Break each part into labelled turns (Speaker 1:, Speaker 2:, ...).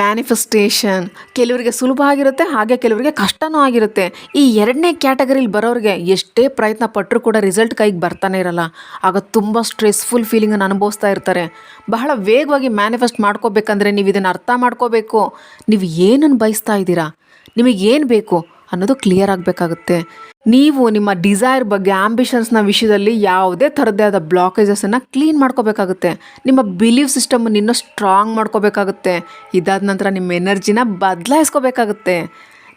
Speaker 1: Manifestation ಕೆಲವರಿಗೆ ಸುಲಭ ಆಗಿರುತ್ತೆ, ಹಾಗೆ ಕೆಲವರಿಗೆ ಕಷ್ಟನೂ ಆಗಿರುತ್ತೆ. ಈ ಎರಡನೇ ಕ್ಯಾಟಗರಿಲಿ ಬರೋರಿಗೆ ಎಷ್ಟೇ ಪ್ರಯತ್ನ ಪಟ್ಟರೂ ಕೂಡ ರಿಸಲ್ಟ್ ಕೈಗೆ ಬರ್ತಾನೆ ಇರಲ್ಲ. ಆಗ ತುಂಬ ಸ್ಟ್ರೆಸ್ಫುಲ್ ಫೀಲಿಂಗನ್ನು ಅನುಭವಿಸ್ತಾ ಇರ್ತಾರೆ. ಬಹಳ ವೇಗವಾಗಿ ಮ್ಯಾನಿಫೆಸ್ಟ್ ಮಾಡ್ಕೋಬೇಕಂದ್ರೆ ನೀವು ಇದನ್ನು ಅರ್ಥ ಮಾಡ್ಕೋಬೇಕು. ನೀವು ಏನನ್ನು ಬಯಸ್ತಾ ಇದ್ದೀರಾ? ನಿಮಗೆ ಏನು ಬೇಕು? ಅನ್ನೋದು ಕ್ಲಿಯರ್ ಆಗಬೇಕಾಗುತ್ತೆ. ನೀವು ನಿಮ್ಮ ಡಿಸೈರ್ ಬಗ್ಗೆ ಆಂಬಿಷನ್ಸ್ನ ವಿಷಯದಲ್ಲಿ ಯಾವುದೇ ಥರದ್ದೇ ಆದ ಬ್ಲಾಕೇಜಸನ್ನು ಕ್ಲೀನ್ ಮಾಡ್ಕೋಬೇಕಾಗುತ್ತೆ. ನಿಮ್ಮ ಬಿಲೀವ್ ಸಿಸ್ಟಮನ್ನು ಇನ್ನೂ ಸ್ಟ್ರಾಂಗ್ ಮಾಡ್ಕೋಬೇಕಾಗುತ್ತೆ. ಇದಾದ ನಂತರ ನಿಮ್ಮ ಎನರ್ಜಿನ ಬದಲಾಯಿಸ್ಕೋಬೇಕಾಗುತ್ತೆ.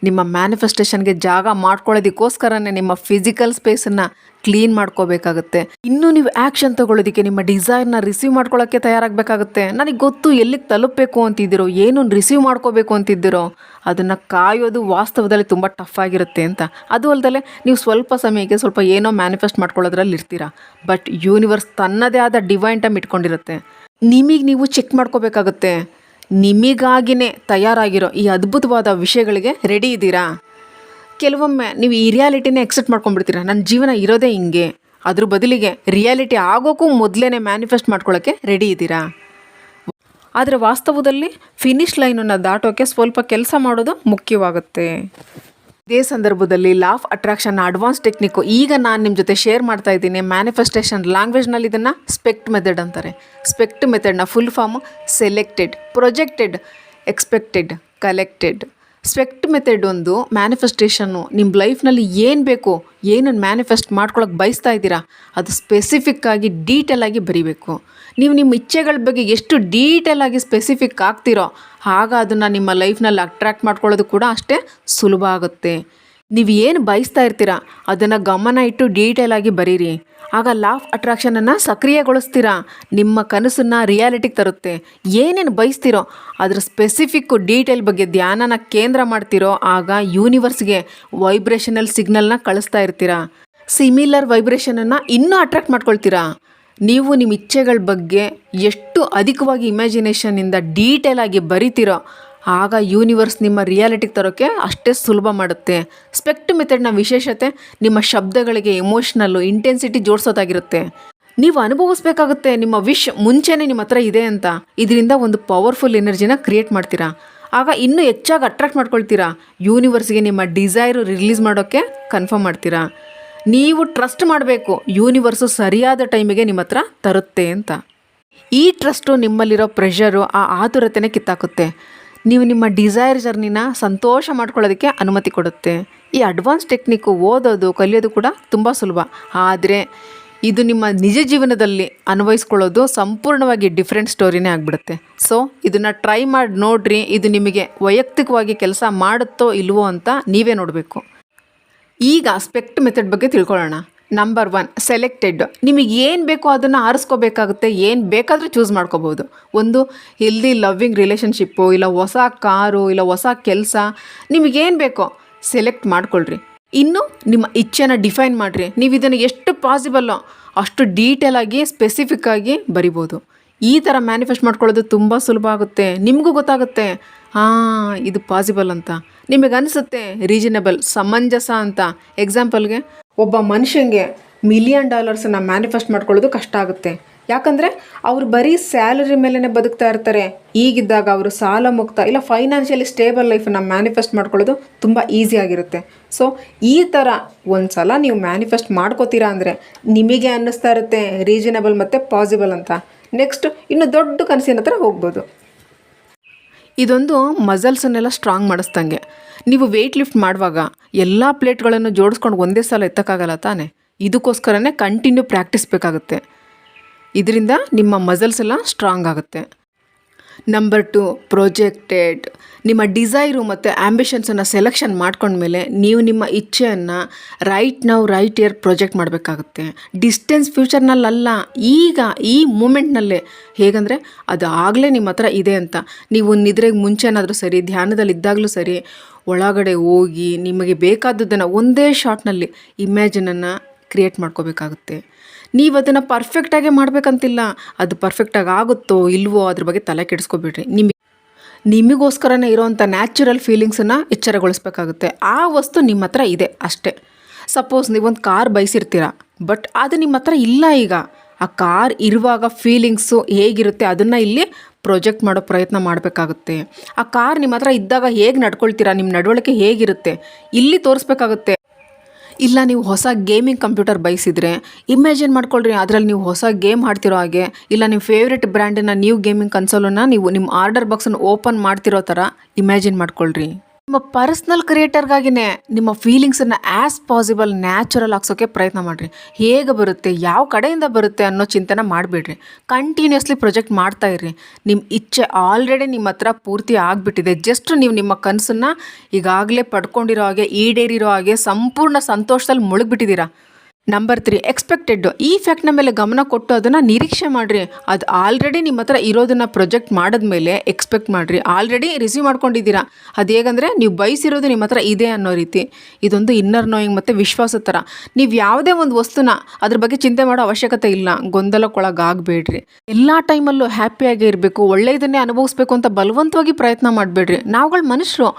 Speaker 1: ನಿಮ್ಮ ಮ್ಯಾನಿಫೆಸ್ಟೇಷನ್ಗೆ ಜಾಗ ಮಾಡ್ಕೊಳ್ಳೋದಕ್ಕೋಸ್ಕರನೇ ನಿಮ್ಮ ಫಿಸಿಕಲ್ ಸ್ಪೇಸನ್ನು ಕ್ಲೀನ್ ಮಾಡ್ಕೋಬೇಕಾಗುತ್ತೆ. ಇನ್ನೂ ನೀವು ಆ್ಯಕ್ಷನ್ ತೊಗೊಳ್ಳೋದಕ್ಕೆ ನಿಮ್ಮ ಡಿಸೈರ್ನ ರಿಸೀವ್ ಮಾಡ್ಕೊಳ್ಳೋಕ್ಕೆ ತಯಾರಾಗಬೇಕಾಗುತ್ತೆ. ನನಗೆ ಗೊತ್ತು ಎಲ್ಲಿಗೆ ತಲುಪಬೇಕು ಅಂತಿದ್ದೀರೋ ಏನು ರಿಸೀವ್ ಮಾಡ್ಕೋಬೇಕು ಅಂತಿದ್ದೀರೋ, ಅದನ್ನು ಕಾಯೋದು ವಾಸ್ತವದಲ್ಲಿ ತುಂಬ ಟಫ್ ಆಗಿರುತ್ತೆ ಅಂತ. ಅದು ಅಲ್ಲದೆ ನೀವು ಸ್ವಲ್ಪ ಸಮಯಕ್ಕೆ ಸ್ವಲ್ಪ ಏನೋ ಮ್ಯಾನಿಫೆಸ್ಟ್ ಮಾಡ್ಕೊಳ್ಳೋದ್ರಲ್ಲಿ ಇರ್ತೀರಾ. ಬಟ್ ಯೂನಿವರ್ಸ್ ತನ್ನದೇ ಆದ ಡಿವೈನ್ ಟೈಮ್ ಇಟ್ಕೊಂಡಿರುತ್ತೆ. ನಿಮಗೆ ನೀವು ಚೆಕ್ ಮಾಡ್ಕೋಬೇಕಾಗುತ್ತೆ. ನಿಮಗಾಗಿನೇ ತಯಾರಾಗಿರೋ ಈ ಅದ್ಭುತವಾದ ವಿಷಯಗಳಿಗೆ ರೆಡಿ ಇದ್ದೀರಾ? ಕೆಲವೊಮ್ಮೆ ನೀವು ಈ ರಿಯಾಲಿಟಿನೇ ಎಕ್ಸೆಪ್ಟ್ ಮಾಡ್ಕೊಂಡ್ಬಿಡ್ತೀರಾ? ನನ್ನ ಜೀವನ ಇರೋದೇ ಹಿಂಗೆ. ಅದ್ರ ಬದಲಿಗೆ ರಿಯಾಲಿಟಿ ಆಗೋಕ್ಕೂ ಮೊದಲೇ ಮ್ಯಾನಿಫೆಸ್ಟ್ ಮಾಡ್ಕೊಳ್ಳೋಕ್ಕೆ ರೆಡಿ ಇದ್ದೀರಾ? ಆದರೆ ವಾಸ್ತವದಲ್ಲಿ ಫಿನಿಶ್ ಲೈನನ್ನು ದಾಟೋಕ್ಕೆ ಸ್ವಲ್ಪ ಕೆಲಸ ಮಾಡೋದು ಮುಖ್ಯವಾಗುತ್ತೆ. ಇದೇ ಸಂದರ್ಭದಲ್ಲಿ ಲಾಫ್ ಅಟ್ರಾಕ್ಷನ್ ಅಡ್ವಾನ್ಸ್ ಟೆಕ್ನಿಕ್ ಈಗ ನಾನು ನಿಮ್ಮ ಜೊತೆ ಶೇರ್ ಮಾಡ್ತಾ ಇದ್ದೀನಿ. ಮ್ಯಾನಿಫೆಸ್ಟೇಷನ್ ಲ್ಯಾಂಗ್ವೇಜ್ನಲ್ಲಿ ಇದನ್ನು ಸ್ಪೆಕ್ಟ್ ಮೆಥಡ್ ಅಂತಾರೆ. Specs ಮೆಥಡ್ನ full form selected projected expected collected SPECT method ಒಂದು ಮ್ಯಾನಿಫೆಸ್ಟೇಷನ್ನು ನಿಮ್ಮ ಲೈಫ್ನಲ್ಲಿ ಏನು ಬೇಕು ಏನನ್ನು ಮ್ಯಾನಿಫೆಸ್ಟ್ ಮಾಡ್ಕೊಳಕ್ಕೆ ಬಯಸ್ತಾ ಇದ್ದೀರಾ, ಅದು ಸ್ಪೆಸಿಫಿಕ್ ಆಗಿ ಡೀಟೇಲ್ ಆಗಿ ಬರೀಬೇಕು. ನೀವು ನಿಮ್ಮ ಇಚ್ಛೆಗಳ ಬಗ್ಗೆ ಎಷ್ಟು ಡೀಟೇಲ್ ಆಗಿ ಸ್ಪೆಸಿಫಿಕ್ ಆಗ್ತಿರೋ, ಆಗ ಅದನ್ನು ನಿಮ್ಮ ಲೈಫ್ನಲ್ಲಿ ಅಟ್ರ್ಯಾಕ್ಟ್ ಮಾಡ್ಕೊಳ್ಳೋದು ಕೂಡ ಅಷ್ಟೇ ಸುಲಭ ಆಗುತ್ತೆ. ನೀವು ಏನು ಬಯಸ್ತಾ ಇರ್ತೀರಾ? ಅದನ್ನು ಗಮನ ಇಟ್ಟು ಡೀಟೇಲ್ ಆಗಿ ಬರೀರಿ. ಆಗ ಲಾಫ್ ಅಟ್ರಾಕ್ಷನನ್ನು ಸಕ್ರಿಯಗೊಳಿಸ್ತೀರಾ? ನಿಮ್ಮ ಕನಸನ್ನು ರಿಯಾಲಿಟಿಗೆ ತರುತ್ತೆ. ಏನೇನು ಬಯಸ್ತೀರೋ, ಅದರ ಸ್ಪೆಸಿಫಿಕ್ಕು ಡೀಟೇಲ್ ಬಗ್ಗೆ ಧ್ಯಾನನ ಕೇಂದ್ರ ಮಾಡ್ತಿರೋ, ಆಗ ಯೂನಿವರ್ಸ್ಗೆ ವೈಬ್ರೇಷನಲ್ ಸಿಗ್ನಲ್ನ ಕಳಿಸ್ತಾ ಇರ್ತೀರಾ? ಸಿಮಿಲರ್ ವೈಬ್ರೇಷನನ್ನು ಇನ್ನೂ ಅಟ್ರಾಕ್ಟ್ ಮಾಡ್ಕೊಳ್ತೀರಾ? ನೀವು ನಿಮ್ಮ ಇಚ್ಛೆಗಳ ಬಗ್ಗೆ ಎಷ್ಟು ಅಧಿಕವಾಗಿ ಇಮ್ಯಾಜಿನೇಷನ್ನಿಂದ ಡೀಟೇಲ್ ಆಗಿ ಬರಿತೀರೋ ಆಗ ಯೂನಿವರ್ಸ್ ನಿಮ್ಮ ರಿಯಾಲಿಟಿಗೆ ತರೋಕ್ಕೆ ಅಷ್ಟೇ ಸುಲಭ ಮಾಡುತ್ತೆ. ಸ್ಪೆಕ್ಟ್ ಮೆಥಡ್ನ ವಿಶೇಷತೆ ನಿಮ್ಮ ಶಬ್ದಗಳಿಗೆ ಎಮೋಷ್ನಲ್ಲು ಇಂಟೆನ್ಸಿಟಿ ಜೋಡಿಸೋದಾಗಿರುತ್ತೆ. ನೀವು ಅನುಭವಿಸ್ಬೇಕಾಗುತ್ತೆ ನಿಮ್ಮ ವಿಶ್ ಮುಂಚೆನೇ ನಿಮ್ಮ ಹತ್ರ ಇದೆ ಅಂತ. ಇದರಿಂದ ಒಂದು ಪವರ್ಫುಲ್ ಎನರ್ಜಿನ ಕ್ರಿಯೇಟ್ ಮಾಡ್ತೀರಾ. ಆಗ ಇನ್ನೂ ಹೆಚ್ಚಾಗಿ ಅಟ್ರಾಕ್ಟ್ ಮಾಡ್ಕೊಳ್ತೀರಾ. ಯೂನಿವರ್ಸ್ಗೆ ನಿಮ್ಮ ಡಿಸೈರು ರಿಲೀಸ್ ಮಾಡೋಕ್ಕೆ ಕನ್ಫರ್ಮ್ ಮಾಡ್ತೀರಾ. ನೀವು ಟ್ರಸ್ಟ್ ಮಾಡಬೇಕು. ಯೂನಿವರ್ಸು ಸರಿಯಾದ ಟೈಮಿಗೆ ನಿಮ್ಮ ಹತ್ರ ತರುತ್ತೆ ಅಂತ. ಈ ಟ್ರಸ್ಟು ನಿಮ್ಮಲ್ಲಿರೋ ಪ್ರೆಷರು ಆ ಆತುರತೆನೇ ಕಿತ್ತಾಕುತ್ತೆ. ನೀವು ನಿಮ್ಮ ಡಿಸೈರ್ ಜರ್ನಿನ ಸಂತೋಷ ಮಾಡ್ಕೊಳ್ಳೋದಕ್ಕೆ ಅನುಮತಿ ಕೊಡುತ್ತೆ. ಈ ಅಡ್ವಾನ್ಸ್ ಟೆಕ್ನಿಕ್ಕು ಓದೋದು, ಕಲಿಯೋದು ಕೂಡ ತುಂಬ ಸುಲಭ. ಆದರೆ ಇದು ನಿಮ್ಮ ನಿಜ ಜೀವನದಲ್ಲಿ ಅನ್ವಯಿಸ್ಕೊಳ್ಳೋದು ಸಂಪೂರ್ಣವಾಗಿ ಡಿಫ್ರೆಂಟ್ ಸ್ಟೋರಿನೇ ಆಗಿಬಿಡುತ್ತೆ. ಸೊ ಇದನ್ನು ಟ್ರೈ ಮಾಡಿ ನೋಡ್ರಿ, ಇದು ನಿಮಗೆ ವೈಯಕ್ತಿಕವಾಗಿ ಕೆಲಸ ಮಾಡುತ್ತೋ ಇಲ್ವೋ ಅಂತ ನೀವೇ ನೋಡಬೇಕು. ಈಗ ಸ್ಪೆಕ್ಟ್ ಮೆಥಡ್ ಬಗ್ಗೆ ತಿಳ್ಕೊಳ್ಳೋಣ. ನಂಬರ್ ಒನ್ ಸೆಲೆಕ್ಟೆಡ್ ನಿಮಗೆ ಏನು ಬೇಕೋ ಅದನ್ನು ಆರಿಸ್ಕೋಬೇಕಾಗುತ್ತೆ, ಏನು ಬೇಕಾದರೂ ಚೂಸ್ ಮಾಡ್ಕೋಬೋದು ಒಂದು ಹೆಲ್ದಿ ಲವ್ವಿಂಗ್ ರಿಲೇಷನ್ಶಿಪ್ಪು ಇಲ್ಲ ಹೊಸ ಕಾರು ಇಲ್ಲ ಹೊಸ ಕೆಲಸ ನಿಮಗೇನು ಬೇಕೋ ಸೆಲೆಕ್ಟ್ ಮಾಡ್ಕೊಳ್ರಿ. ಇನ್ನು ನಿಮ್ಮ ಇಚ್ಛೆನ ಡಿಫೈನ್ ಮಾಡಿರಿ. ನೀವು ಇದನ್ನು ಎಷ್ಟು ಪಾಸಿಬಲ್ಲೋ ಅಷ್ಟು ಡೀಟೇಲಾಗಿ ಸ್ಪೆಸಿಫಿಕ್ಕಾಗಿ ಬರಿಬೋದು. ಈ ಥರ ಮ್ಯಾನಿಫೆಸ್ಟ್ ಮಾಡ್ಕೊಳ್ಳೋದು ತುಂಬ ಸುಲಭ ಆಗುತ್ತೆ. ನಿಮಗೂ ಗೊತ್ತಾಗುತ್ತೆ. ಹಾಂ ಇದು ಪಾಸಿಬಲ್ ಅಂತ. ನಿಮಗೆ ಅನಿಸುತ್ತೆ ರೀಸನಬಲ್ ಸಮಂಜಸ ಅಂತ. ಎಕ್ಸಾಂಪಲ್ಗೆ ಒಬ್ಬ ಮನುಷ್ಯಂಗೆ ಮಿಲಿಯನ್ ಡಾಲರ್ಸನ್ನು ಮ್ಯಾನಿಫೆಸ್ಟ್ ಮಾಡ್ಕೊಳ್ಳೋದು ಕಷ್ಟ ಆಗುತ್ತೆ. ಯಾಕಂದರೆ, ಅವರು ಬರೀ ಸ್ಯಾಲರಿ ಮೇಲೇ ಬದುಕ್ತಾ ಇರ್ತಾರೆ. ಈಗಿದ್ದಾಗ ಅವರು ಸಾಲ ಮುಕ್ತ, ಇಲ್ಲ ಫೈನಾನ್ಷಿಯಲಿ ಸ್ಟೇಬಲ್ ಲೈಫನ್ನು ಮ್ಯಾನಿಫೆಸ್ಟ್ ಮಾಡ್ಕೊಳ್ಳೋದು ತುಂಬ ಆಗಿರುತ್ತೆ. ಸೊ ಈ ಥರ ಒಂದು ಸಲ ನೀವು ಮ್ಯಾನಿಫೆಸ್ಟ್ ಮಾಡ್ಕೋತೀರಾ ಅಂದರೆ ನಿಮಗೆ ಅನ್ನಿಸ್ತಾ ಇರುತ್ತೆ ರೀಸನಬಲ್ ಮತ್ತು ಪಾಸಿಬಲ್ ಅಂತ. ನೆಕ್ಸ್ಟ್ ಇನ್ನು ದೊಡ್ಡ ಕನಸಿನ ಹತ್ರ ಹೋಗ್ಬೋದು. ಇದೊಂದು ಮಸಲ್ಸನ್ನೆಲ್ಲ ಸ್ಟ್ರಾಂಗ್ ಮಾಡಿಸ್ದಂಗೆ ನೀವು ವೆಯ್ಟ್ ಲಿಫ್ಟ್ ಮಾಡುವಾಗ ಎಲ್ಲ ಪ್ಲೇಟ್ಗಳನ್ನು ಜೋಡಿಸ್ಕೊಂಡು ಒಂದೇ ಸಲ ಎತ್ತಕ್ಕಾಗಲ್ಲ ತಾನೆ? ಇದಕ್ಕೋಸ್ಕರನೇ ಕಂಟಿನ್ಯೂ ಪ್ರಾಕ್ಟೀಸ್ ಬೇಕಾಗುತ್ತೆ. ಇದರಿಂದ ನಿಮ್ಮ ಮಸಲ್ಸ್ ಎಲ್ಲ ಸ್ಟ್ರಾಂಗ್ ಆಗುತ್ತೆ. ನಂಬರ್ ಟು ಪ್ರೊಜೆಕ್ಟೆಡ್ ನಿಮ್ಮ ಡಿಸೈರು ಮತ್ತು ಆ್ಯಂಬಿಷನ್ಸನ್ನು ಸೆಲೆಕ್ಷನ್ ಮಾಡ್ಕೊಂಡ್ಮೇಲೆ ನೀವು ನಿಮ್ಮ ಇಚ್ಛೆಯನ್ನು ರೈಟ್ ನಾವು ರೈಟ್ ಇಯರ್ ಪ್ರೊಜೆಕ್ಟ್ ಮಾಡಬೇಕಾಗುತ್ತೆ. ಡಿಸ್ಟೆನ್ಸ್ ಫ್ಯೂಚರ್ನಲ್ಲ ಈಗ ಈ ಮೂಮೆಂಟ್ನಲ್ಲೇ ಹೇಗಂದರೆ ಅದು ಆಗಲೇ ನಿಮ್ಮ ಹತ್ರ ಇದೆ ಅಂತ. ನೀವು ನಿದ್ರೆಗೆ ಮುಂಚೆನಾದರೂ ಸರಿ, ಧ್ಯಾನದಲ್ಲಿ ಇದ್ದಾಗಲೂ ಸರಿ, ಒಳಗಡೆ ಹೋಗಿ ನಿಮಗೆ ಬೇಕಾದದ್ದನ್ನು ಒಂದೇ ಶಾಟ್ನಲ್ಲಿ ಇಮ್ಯಾಜಿನನ್ನು ಕ್ರಿಯೇಟ್ ಮಾಡ್ಕೋಬೇಕಾಗುತ್ತೆ. ನೀವು ಅದನ್ನು ಪರ್ಫೆಕ್ಟಾಗೇ ಮಾಡಬೇಕಂತಿಲ್ಲ. ಅದು ಪರ್ಫೆಕ್ಟಾಗಿ ಆಗುತ್ತೋ ಇಲ್ವೋ ಅದ್ರ ಬಗ್ಗೆ ತಲೆ ಕೆಡಿಸ್ಕೊಬಿಡ್ರಿ. ನಿಮಗೆ ನಿಮಗೋಸ್ಕರನೇ ಇರೋವಂಥ ನ್ಯಾಚುರಲ್ ಫೀಲಿಂಗ್ಸನ್ನು ಎಚ್ಚರಗೊಳಿಸ್ಬೇಕಾಗುತ್ತೆ. ಆ ವಸ್ತು ನಿಮ್ಮ ಹತ್ರ ಇದೆ ಅಷ್ಟೇ. ಸಪೋಸ್ ನೀವೊಂದು ಕಾರ್ ಬಯಸಿರ್ತೀರ ಬಟ್ ಅದು ನಿಮ್ಮ ಹತ್ರ ಇಲ್ಲ ಈಗ. ಆ ಕಾರ್ ಇರುವಾಗ ಫೀಲಿಂಗ್ಸು ಹೇಗಿರುತ್ತೆ ಅದನ್ನು ಇಲ್ಲಿ ಪ್ರೊಜೆಕ್ಟ್ ಮಾಡೋ ಪ್ರಯತ್ನ ಮಾಡಬೇಕಾಗುತ್ತೆ. ಆ ಕಾರ್ ನಿಮ್ಮ ಹತ್ರ ಇದ್ದಾಗ ಹೇಗೆ ನಡ್ಕೊಳ್ತೀರಾ ನಿಮ್ಮ ನಡವಳಿಕೆ ಹೇಗಿರುತ್ತೆ, ಇಲ್ಲಿ ತೋರಿಸ್ಬೇಕಾಗುತ್ತೆ. ಇಲ್ಲ, ನೀವು ಹೊಸ ಗೇಮಿಂಗ್ ಕಂಪ್ಯೂಟರ್ ಬಯಸಿದ್ರೆ ಇಮ್ಯಾಜಿನ್ ಮಾಡ್ಕೊಳ್ರಿ, ಅದರಲ್ಲಿ ನೀವು ಹೊಸ ಗೇಮ್ ಆಡ್ತಿರೋ ಹಾಗೆ, ಇಲ್ಲ ನಿಮ್ಮ ಫೇವ್ರೆಟ್ ಬ್ರ್ಯಾಂಡಿನ ನ್ಯೂ ಗೇಮಿಂಗ್ ಕನ್ಸೋಲನ್ನು ನೀವು ನಿಮ್ಮ ಆರ್ಡರ್ ಬಾಕ್ಸನ್ನು ಓಪನ್ ಮಾಡ್ತಿರೋ ಥರ ಇಮ್ಯಾಜಿನ್ ಮಾಡ್ಕೊಳ್ರಿ. ನಿಮ್ಮ ಪರ್ಸ್ನಲ್ ಕ್ರಿಯೇಟರ್ಗಾಗಿನೇ ನಿಮ್ಮ ಫೀಲಿಂಗ್ಸನ್ನು ಆ್ಯಸ್ ಪಾಸಿಬಲ್ ನ್ಯಾಚುರಲ್ ಹಾಕ್ಸೋಕ್ಕೆ ಪ್ರಯತ್ನ ಮಾಡಿರಿ. ಹೇಗೆ ಬರುತ್ತೆ, ಯಾವ ಕಡೆಯಿಂದ ಬರುತ್ತೆ ಅನ್ನೋ ಚಿಂತನೆ ಮಾಡಿಬಿಡ್ರಿ. ಕಂಟಿನ್ಯೂಸ್ಲಿ ಪ್ರೊಜೆಕ್ಟ್ ಮಾಡ್ತಾ ಇರ್ರಿ. ನಿಮ್ಮ ಇಚ್ಛೆ ಆಲ್ರೆಡಿ ನಿಮ್ಮ ಹತ್ರ ಪೂರ್ತಿ ಆಗಿಬಿಟ್ಟಿದೆ. ಜಸ್ಟ್ ನೀವು ನಿಮ್ಮ ಕನಸನ್ನು ಈಗಾಗಲೇ ಪಡ್ಕೊಂಡಿರೋ ಹಾಗೆ ಈಡೇರಿರೋ ಹಾಗೆ ಸಂಪೂರ್ಣ ಸಂತೋಷದಲ್ಲಿ ಮುಳುಗ್ಬಿಟ್ಟಿದ್ದೀರಾ. ನಂಬರ್ ತ್ರೀ ಎಕ್ಸ್ಪೆಕ್ಟೆಡ್ ಈ ಫ್ಯಾಕ್ಟ್ನ ಮೇಲೆ ಗಮನ ಕೊಟ್ಟು ಅದನ್ನು ನಿರೀಕ್ಷೆ ಮಾಡಿರಿ. ಅದು ಆಲ್ರೆಡಿ ನಿಮ್ಮ ಹತ್ರ ಇರೋದನ್ನು ಪ್ರೊಜೆಕ್ಟ್ ಮಾಡಿದ್ಮೇಲೆ ಎಕ್ಸ್ಪೆಕ್ಟ್ ಮಾಡಿರಿ. ಆಲ್ರೆಡಿ ರಿಸೀವ್ ಮಾಡ್ಕೊಂಡಿದ್ದೀರಾ. ಅದು ಹೇಗಂದರೆ ನೀವು ಬಯಸಿರೋದು ನಿಮ್ಮ ಹತ್ರ ಇದೆ ಅನ್ನೋ ರೀತಿ. ಇದೊಂದು ಇನ್ನರ್ ನೋಯಿಂಗ್ ಮತ್ತು ವಿಶ್ವಾಸದ ಥರ ನೀವು ಯಾವುದೇ ಒಂದು ವಸ್ತುನ ಅದ್ರ ಬಗ್ಗೆ ಚಿಂತೆ ಮಾಡೋ ಅವಶ್ಯಕತೆ ಇಲ್ಲ. ಗೊಂದಲಕ್ಕೊಳಗಾಗಬೇಡ್ರಿ. ಎಲ್ಲ ಟೈಮಲ್ಲೂ ಹ್ಯಾಪಿಯಾಗಿ ಇರಬೇಕು. ಒಳ್ಳೆಯದನ್ನೇ ಅನುಭವಿಸ್ಬೇಕು ಅಂತ ಬಲವಂತವಾಗಿ ಪ್ರಯತ್ನ ಮಾಡಬೇಡ್ರಿ. ನಾವುಗಳು ಮನುಷ್ಯರು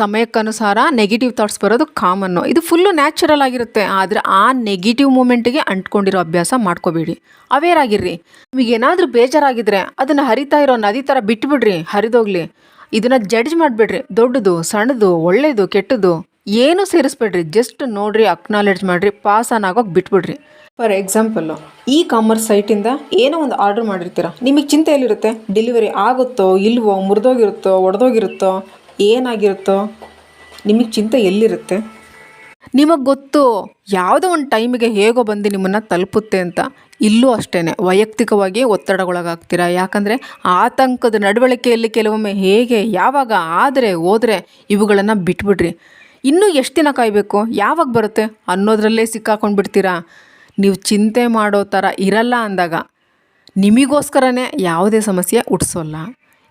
Speaker 1: ಸಮಯಕ್ಕನುಸಾರ ನೆಗೆಟಿವ್ ಥಾಟ್ಸ್ ಬರೋದು ಕಾಮನ್ನು ಇದು ಫುಲ್ಲು ನ್ಯಾಚುರಲ್ ಆಗಿರುತ್ತೆ. ಆದರೆ ಆ ನೆಗೆಟಿವ್ ಮೂಮೆಂಟಿಗೆ ಅಂಟ್ಕೊಂಡಿರೋ ಅಭ್ಯಾಸ ಮಾಡ್ಕೋಬೇಡಿ. ಅವೇರ್ ಆಗಿರ್ರಿ. ನಿಮಗೆ ಏನಾದರೂ ಬೇಜಾರಾಗಿದ್ರೆ ಅದನ್ನು ಹರಿತಾ ಇರೋ ನದಿ ಥರ ಬಿಟ್ಬಿಡ್ರಿ, ಹರಿದೋಗ್ಲಿ. ಇದನ್ನು ಜಡ್ಜ್ ಮಾಡಿಬಿಡ್ರಿ. ದೊಡ್ಡದು, ಸಣ್ಣದು ಒಳ್ಳೆಯದು ಕೆಟ್ಟದ್ದು ಏನೂ ಸೇರಿಸ್ಬೇಡ್ರಿ. ಜಸ್ಟ್ ನೋಡ್ರಿ ಅಕ್ನಾಲೆಡ್ಜ್ ಮಾಡಿರಿ ಪಾಸ್ ಆನ್ ಆಗೋಕೆ ಬಿಟ್ಬಿಡ್ರಿ. ಫಾರ್ ಎಕ್ಸಾಂಪಲ್ಲು ಇ ಕಾಮರ್ಸ್ ಸೈಟಿಂದ ಏನೋ ಒಂದು ಆರ್ಡರ್ ಮಾಡಿರ್ತೀರ? ನಿಮಗೆ ಚಿಂತೆ ಎಲ್ಲಿರುತ್ತೆ? ಡೆಲಿವರಿ ಆಗುತ್ತೋ, ಇಲ್ವೋ, ಮುರಿದೋಗಿರುತ್ತೋ, ಒಡೆದೋಗಿರುತ್ತೋ, ಏನಾಗಿರುತ್ತೋ? ನಿಮಗೆ ಚಿಂತೆ ಎಲ್ಲಿರುತ್ತೆ? ನಿಮಗೆ ಗೊತ್ತು, ಯಾವುದೋ ಒಂದು ಟೈಮಿಗೆ ಹೇಗೋ ಬಂದು ನಿಮ್ಮನ್ನು ತಲುಪುತ್ತೆ ಅಂತ. ಇಲ್ಲೂ ಅಷ್ಟೇ ವೈಯಕ್ತಿಕವಾಗಿ ಒತ್ತಡಗೊಳಗಾಗ್ತೀರಾ? ಯಾಕಂದರೆ ಆತಂಕದ ನಡವಳಿಕೆಯಲ್ಲಿ ಕೆಲವೊಮ್ಮೆ ಹೇಗೆ, ಯಾವಾಗ ಆದರೆ ಹೋದರೆ ಇವುಗಳನ್ನು ಬಿಟ್ಬಿಡ್ರಿ. ಇನ್ನೂ ಎಷ್ಟು ದಿನ ಕಾಯಬೇಕು? ಯಾವಾಗ ಬರುತ್ತೆ? ಅನ್ನೋದ್ರಲ್ಲೇ ಸಿಕ್ಕಾಕೊಂಡು ಬಿಡ್ತೀರಾ ನೀವು ಚಿಂತೆ ಮಾಡೋ ಥರ ಇರಲ್ಲ ಅಂದಾಗ ನಿಮಗೋಸ್ಕರನೇ ಯಾವುದೇ ಸಮಸ್ಯೆ ಹುಟ್ಟಿಸೋಲ್ಲ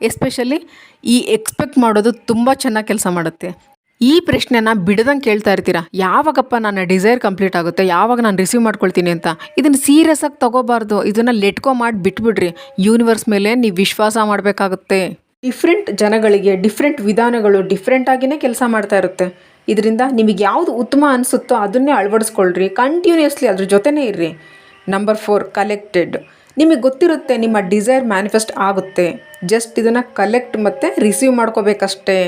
Speaker 1: ಎಸ್ಪೆಷಲಿ ಈ ಎಕ್ಸ್ಪೆಕ್ಟ್ ಮಾಡೋದು ತುಂಬ ಚೆನ್ನಾಗಿ ಕೆಲಸ ಮಾಡುತ್ತೆ. ಈ ಪ್ರಶ್ನೆನ ಬಿಡದಂಗೆ ಕೇಳ್ತಾ ಇರ್ತೀರಾ? ಯಾವಾಗಪ್ಪ ನನ್ನ ಡಿಸೈರ್ ಕಂಪ್ಲೀಟ್ ಆಗುತ್ತೆ? ಯಾವಾಗ ನಾನು ರಿಸೀವ್ ಮಾಡ್ಕೊಳ್ತೀನಿ ಅಂತ? ಇದನ್ನು ಸೀರಿಯಸ್ ಆಗಿ ತಗೋಬಾರ್ದು. ಇದನ್ನು ಲೆಟ್ಕೋ ಮಾಡಿ ಬಿಟ್ಬಿಡ್ರಿ. ಯೂನಿವರ್ಸ್ ಮೇಲೆ ನೀವು ವಿಶ್ವಾಸ ಮಾಡಬೇಕಾಗುತ್ತೆ. ಡಿಫ್ರೆಂಟ್ ಜನಗಳಿಗೆ ಡಿಫ್ರೆಂಟ್ ವಿಧಾನಗಳು ಡಿಫ್ರೆಂಟ್ ಆಗಿನೇ ಕೆಲಸ ಮಾಡ್ತಾ ಇರುತ್ತೆ. ಇದರಿಂದ ನಿಮಗೆ ಯಾವುದು ಉತ್ತಮ ಅನಿಸುತ್ತೋ ಅದನ್ನೇ ಅಳವಡಿಸ್ಕೊಳ್ರಿ. ಕಂಟಿನ್ಯೂಸ್ಲಿ ಅದ್ರ ಜೊತೆನೇ ಇರ್ರಿ. ನಂಬರ್ ಫೋರ್ ಕಲೆಕ್ಟೆಡ್ ನಿಮಗೆ ಗೊತ್ತಿರುತ್ತೆ ನಿಮ್ಮ ಡಿಸೈರ್ ಮ್ಯಾನಿಫೆಸ್ಟ್ ಆಗುತ್ತೆ. ಜಸ್ಟ್ ಇದನ್ನು ಕಲೆಕ್ಟ್ ಮತ್ತು ರಿಸೀವ್ ಮಾಡ್ಕೋಬೇಕಷ್ಟೇ.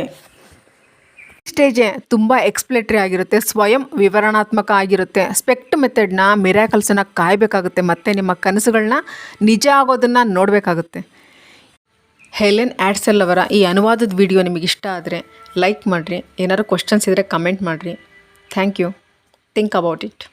Speaker 1: ಸ್ಟೇಜೇ ತುಂಬ ಎಕ್ಸ್ಪ್ಲೇಟ್ರಿ ಆಗಿರುತ್ತೆ, ಸ್ವಯಂ ವಿವರಣಾತ್ಮಕ ಆಗಿರುತ್ತೆ. ಸ್ಪೆಕ್ಟ್ ಮೆಥಡ್ನ ಮಿರಾಕಲ್ಸನ್ನು ಕಾಯಬೇಕಾಗುತ್ತೆ, ಮತ್ತು ನಿಮ್ಮ ಕನಸುಗಳನ್ನ ನಿಜ ಆಗೋದನ್ನು ನೋಡಬೇಕಾಗುತ್ತೆ. ಹೆಲೆನ್ ಆ್ಯಡ್ಸೆಲ್ ಅವರ ಈ ಅನುವಾದದ ವಿಡಿಯೋ ನಿಮಗೆ ಇಷ್ಟ ಆದರೆ ಲೈಕ್ ಮಾಡಿರಿ, ಏನಾದ್ರು ಕ್ವಶನ್ಸ್ ಇದ್ದರೆ ಕಮೆಂಟ್ ಮಾಡಿರಿ. Thank you think about it